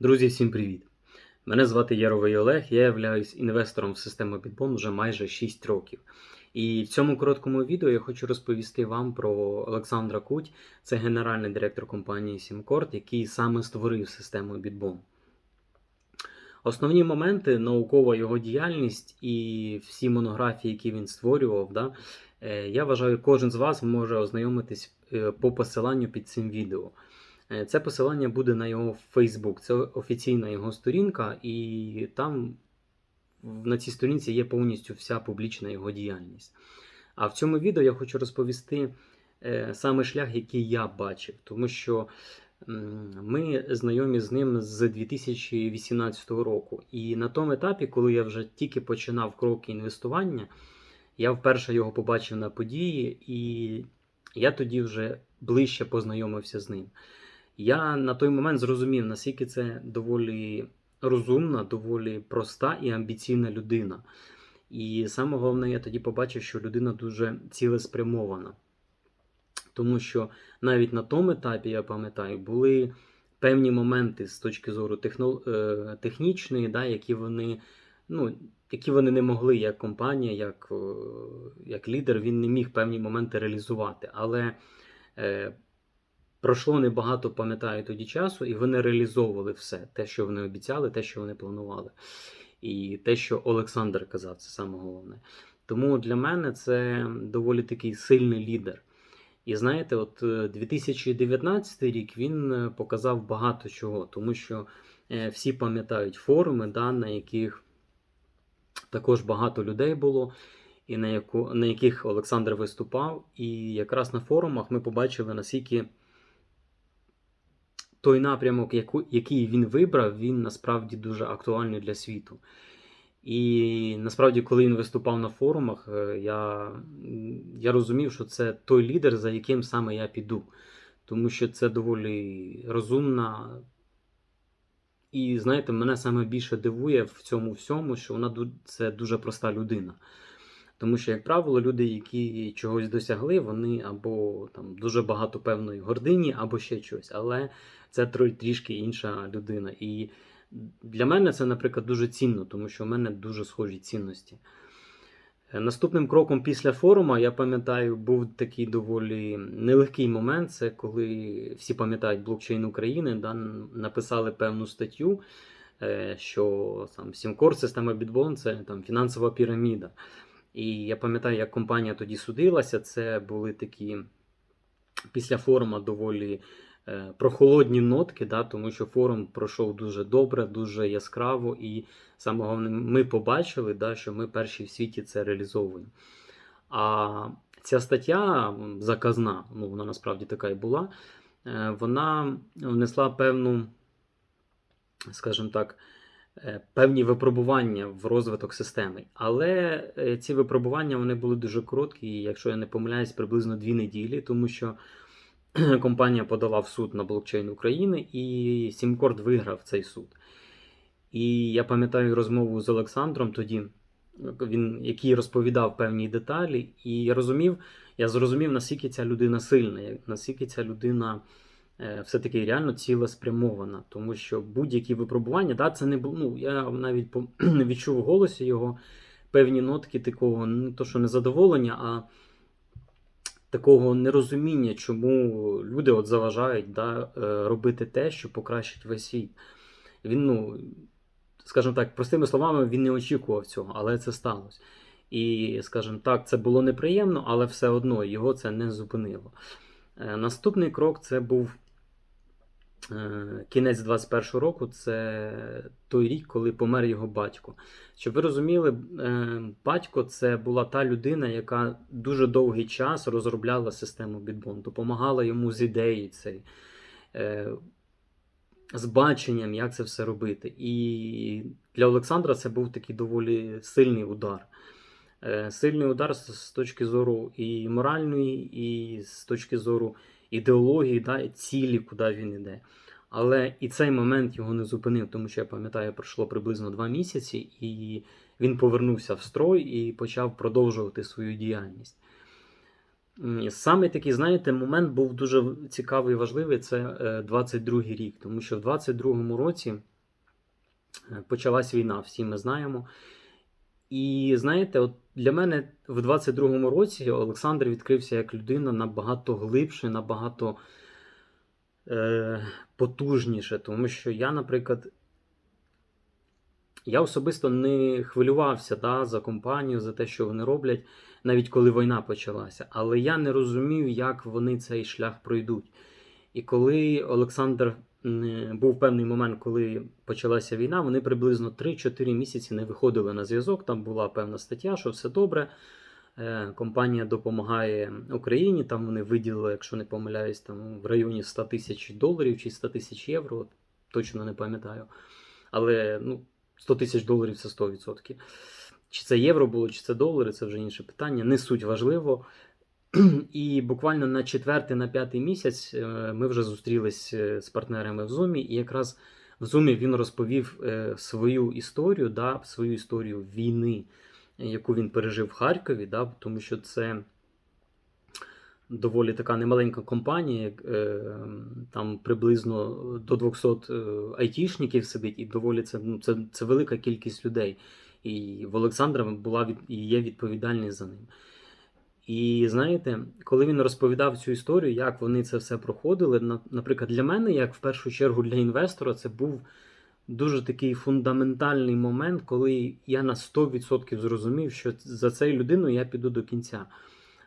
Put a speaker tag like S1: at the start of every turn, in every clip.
S1: Друзі, всім привіт! Мене звати Яровий Олег, я являюсь інвестором в систему Bitbon вже майже 6 років. І в цьому короткому відео я хочу розповісти вам про Олександра Куть, це генеральний директор компанії SimCord, який саме створив систему Bitbon. Основні моменти, наукова його діяльність і всі монографії, які він створював, да, е, я вважаю, кожен з вас може ознайомитись е, по посиланню під цим відео. Е, Це посилання буде на його Facebook. Це офіційна його сторінка, і там на цій сторінці є повністю вся публічна його діяльність. А в цьому відео я хочу розповісти е, саме шлях, який я бачив, тому що ми знайомі з ним з 2018 року. І на тому етапі, коли я вже тільки починав кроки інвестування, я вперше його побачив на події, і я тоді вже ближче познайомився з ним. Я на той момент зрозумів, наскільки це доволі розумна, доволі проста і амбіційна людина. І саме головне, я тоді побачив, що людина дуже цілеспрямована. Тому що навіть на тому етапі, я пам'ятаю, були певні моменти з точки зору техно, е, технічної, да, які вони. Ну, які вони не могли як компанія, як, як лідер, він не міг певні моменти реалізувати. Але е, Пройшло небагато, пам'ятаю тоді часу, і вони реалізовували все, те, що вони обіцяли, те, що вони планували. І те, що Олександр казав, це саме головне. Тому для мене це доволі такий сильний лідер. І знаєте, от е, 2019 рік він е, показав багато чого, тому що е, всі пам'ятають форуми, да, на яких також багато людей було, і на, яку, на яких Олександр виступав. І якраз на форумах ми побачили, наскільки той напрямок, який він вибрав, він насправді дуже актуальний для світу. І насправді, коли він виступав на форумах, е, я, я розумів, що це той лідер, за яким саме я піду. Тому що це доволі розумна. І знаєте, мене саме більше дивує в цьому всьому, що вона це дуже проста людина. Тому що, як правило, люди, які чогось досягли, вони або там дуже багато певної гордині, або ще щось. Але це трішки інша людина. І для мене це, наприклад, дуже цінно, тому що в мене дуже схожі цінності. Е, Наступним кроком після форуму, я пам'ятаю, був такий доволі нелегкий момент. Це коли всі пам'ятають блокчейн України, да, написали певну статтю, е, що там Сімкор, система Bitbon це там фінансова піраміда. І я пам'ятаю, як компанія тоді судилася. Це були такі після форуму доволі прохолодні нотки, да, тому що форум пройшов дуже добре, дуже яскраво, і саме головне, ми побачили, да, що ми перші в світі це реалізовуємо. А ця стаття заказна, ну вона насправді така і була, е, вона внесла певну, скажімо так, е, певні випробування в розвиток системи. Але е, ці випробування вони були дуже короткі, якщо я не помиляюсь, приблизно дві неділі, тому що компанія подала в суд на блокчейн України, і Сімкорд виграв цей суд. І я пам'ятаю розмову з Олександром тоді, він, який розповідав певні деталі, і я розумів, я зрозумів, наскільки ця людина сильна, наскільки ця людина е, все-таки реально цілеспрямована. Тому що будь-які випробування, да, це не було. Ну, я навіть відчув в голосі його певні нотки такого, не то що незадоволення, а такого нерозуміння, чому люди от заважають да, е, робити те, що покращить весь світ. Він, ну, скажімо так, простими словами, він не очікував цього, але це сталося. І, скажімо так, це було неприємно, але все одно його це не зупинило. Е, Наступний крок це був кінець 21-го року, це той рік, коли помер його батько. Щоб ви розуміли, е, батько це була та людина, яка дуже довгий час розробляла систему Bitbon, допомагала йому з ідеєю цей, е, з баченням, як це все робити. І для Олександра це був такий доволі сильний удар. Е, Сильний удар з точки зору і моральної, і з точки зору ідеології, да, цілі, куди він йде. Але і цей момент його не зупинив, тому що я пам'ятаю, пройшло приблизно два місяці, і він повернувся в строй і почав продовжувати свою діяльність. саме такий, знаєте, момент був дуже цікавий і важливий. Це е, 22-й рік, тому що в 22-му році е, почалась війна, всі ми знаємо. І знаєте, от для мене в 22-му році Олександр відкрився як людина набагато глибше, набагато е, потужніше. Тому що я, наприклад, я особисто не хвилювався да, за компанію, за те, що вони роблять, навіть коли війна почалася. Але я не розумів, як вони цей шлях пройдуть. І коли Олександр був певний момент, коли почалася війна, вони приблизно 3-4 місяці не виходили на зв'язок. Там була певна стаття, що все добре. е, Компанія допомагає Україні. Там вони виділили, якщо не помиляюсь, там в районі 100 тисяч доларів чи 100 тисяч євро. Точно не пам'ятаю. Але ну, 100 тисяч доларів це 100%. Чи це євро було, чи це долари, це вже інше питання. Не суть важливо. І буквально на четвертий, на п'ятий місяць е, ми вже зустрілись е, з партнерами в Зумі, і якраз в Зумі він розповів е, свою історію, да, свою історію війни, яку він пережив в Харкові, да, тому що це доволі така немаленька компанія, там приблизно до 200 е, айтішників сидить, і доволі це, ну, це, це велика кількість людей. І в Олександра була від, і є відповідальність за ним. І знаєте, коли він розповідав цю історію, як вони це все проходили, наприклад, для мене, як в першу чергу для інвестора, це був дуже такий фундаментальний момент, коли я на 100% зрозумів, що за цією людиною я піду до кінця.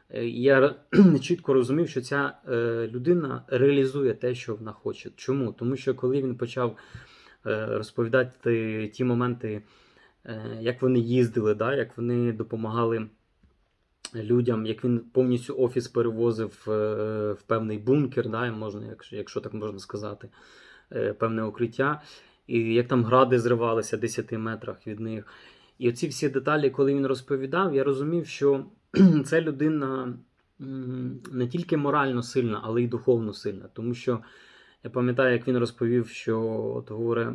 S1: Е, Я чітко розумів, що ця е, людина реалізує те, що вона хоче. Чому? Тому що коли він почав е, розповідати ті моменти, як вони їздили, як вони допомагали людям, як він повністю офіс перевозив е, в певний бункер, да, можна, якщо, якщо так можна сказати, е, певне укриття, і як там гради зривалися в 10 метрах від них. І оці всі деталі, коли він розповідав, я розумів, що ця людина не тільки морально сильна, але й духовно сильна. Тому що я пам'ятаю, як він розповів, що от говорить,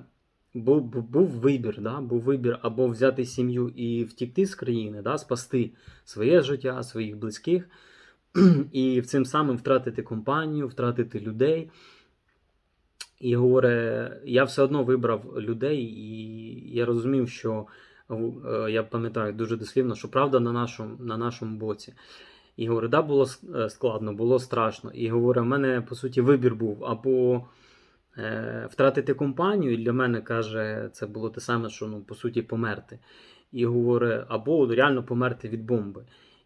S1: був, був, вибір, да? був вибір або взяти сім'ю і втікти з країни, да? спасти своє життя, своїх близьких, і цим самим втратити компанію, втратити людей. І говорить, я все одно вибрав людей, і я розумів, що е, я пам'ятаю дуже дослівно, що правда на нашому, на нашому боці. І говорить, да, було е, складно, було страшно. І говорить, в мене по суті вибір був або втратити компанію, і для мене каже, це було те саме, що ну, по суті померти. І говорить, або реально померти від бомби.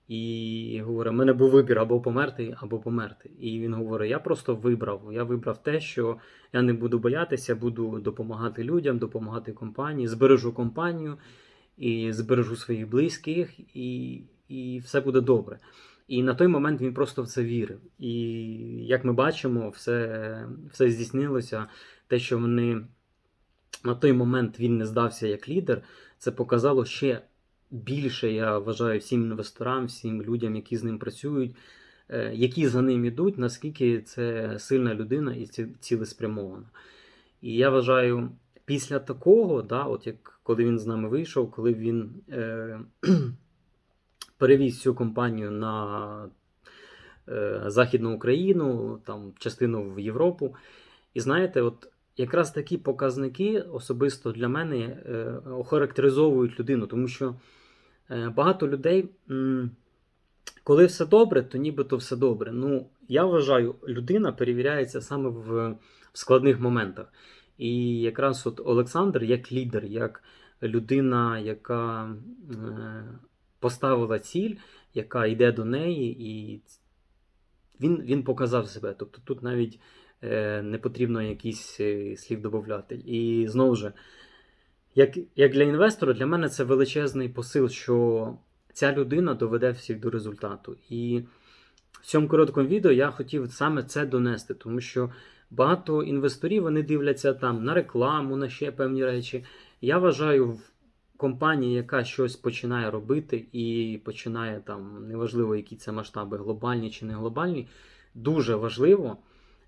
S1: І говорить, в мене був вибір або померти, або померти. І він говорить: я просто вибрав. Я вибрав те, що я не буду боятися, буду допомагати людям, допомагати компанії, збережу компанію і збережу своїх близьких, і, і все буде добре. І на той момент він просто в це вірив. І як ми бачимо, все, все здійснилося. Те, що вони на той момент він не здався як лідер, це показало ще більше, я вважаю, всім інвесторам, всім людям, які з ним працюють, е, які за ним ідуть, наскільки це сильна людина і цілеспрямована. І я вважаю, після такого, да, от як коли він з нами вийшов, коли він е, перевіз цю компанію на е, Західну Україну, там частину в Європу. І знаєте, от якраз такі показники особисто для мене е, охарактеризовують людину, тому що е, багато людей, коли все добре, то нібито все добре. Ну, я вважаю, людина перевіряється саме в, складних моментах. І якраз от Олександр, як лідер, як людина, яка поставила ціль, яка йде до неї, і він, він показав себе. Тобто тут навіть е, не потрібно якісь е, слів додати. І знову ж, як, як для інвестора, для мене це величезний посил, що ця людина доведе всіх до результату. І в цьому короткому відео я хотів саме це донести, тому що багато інвесторів вони дивляться там на рекламу, на ще певні речі. Я вважаю, в компанії, яка щось починає робити і починає там, неважливо, які це масштаби, глобальні чи не глобальні, дуже важливо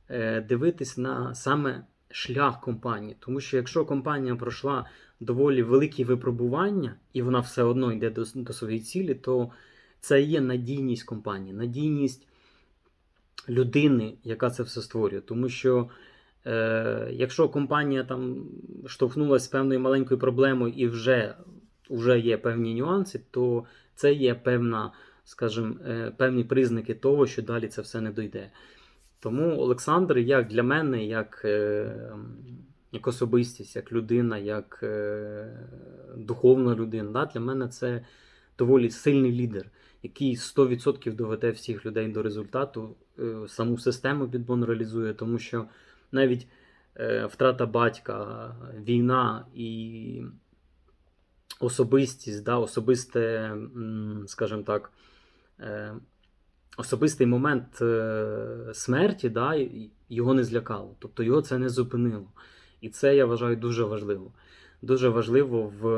S1: е, дивитись на саме шлях компанії. Тому що якщо компанія пройшла доволі великі випробування, і вона все одно йде до, до своєї цілі, то це є надійність компанії, надійність людини, яка це все створює. Тому що якщо компанія там штовхнулася з певною маленькою проблемою і вже, вже є певні нюанси, то це є певна, скажімо, е, певні признаки того, що далі це все не дойде. Тому Олександр, як для мене, як, е, як особистість, як людина, як е, духовна людина, для мене це доволі сильний лідер, який 100% доведе всіх людей до результату, е, саму систему підбон реалізує, тому що навіть е, втрата батька, війна і особистість, да, особисте, скажімо так, е, особистий момент е, смерті, да, його не злякало. Тобто його це не зупинило. І це я вважаю дуже важливо. Дуже важливо в,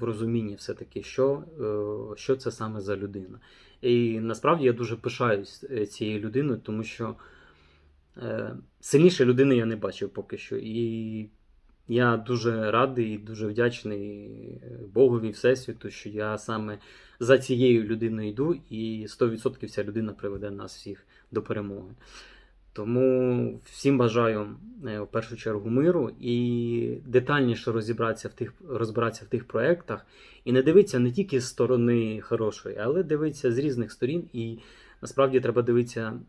S1: в розумінні все-таки, що, е, що це саме за людина. І насправді я дуже пишаюсь е, цією людиною, тому що сильніше людини я не бачив поки що. І я дуже радий і дуже вдячний е, Богові Всесвіту, що я саме за цією людиною йду, і 100% ця людина приведе нас всіх до перемоги. Тому всім бажаю е, в першу чергу миру і детальніше розібратися в тих, розбиратися в тих проєктах. І не дивитися не тільки з сторони хорошої, але дивитися з різних сторін. І насправді треба дивитися, е,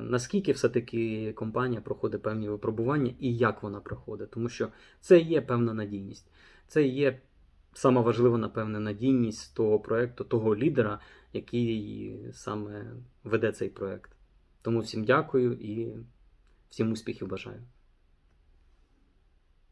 S1: наскільки все-таки компанія проходить певні випробування і як вона проходить. Тому що це є певна надійність. Це є сама важлива, напевне, надійність того проєкту, того лідера, який саме веде цей проєкт. Тому всім дякую і всім успіхів бажаю.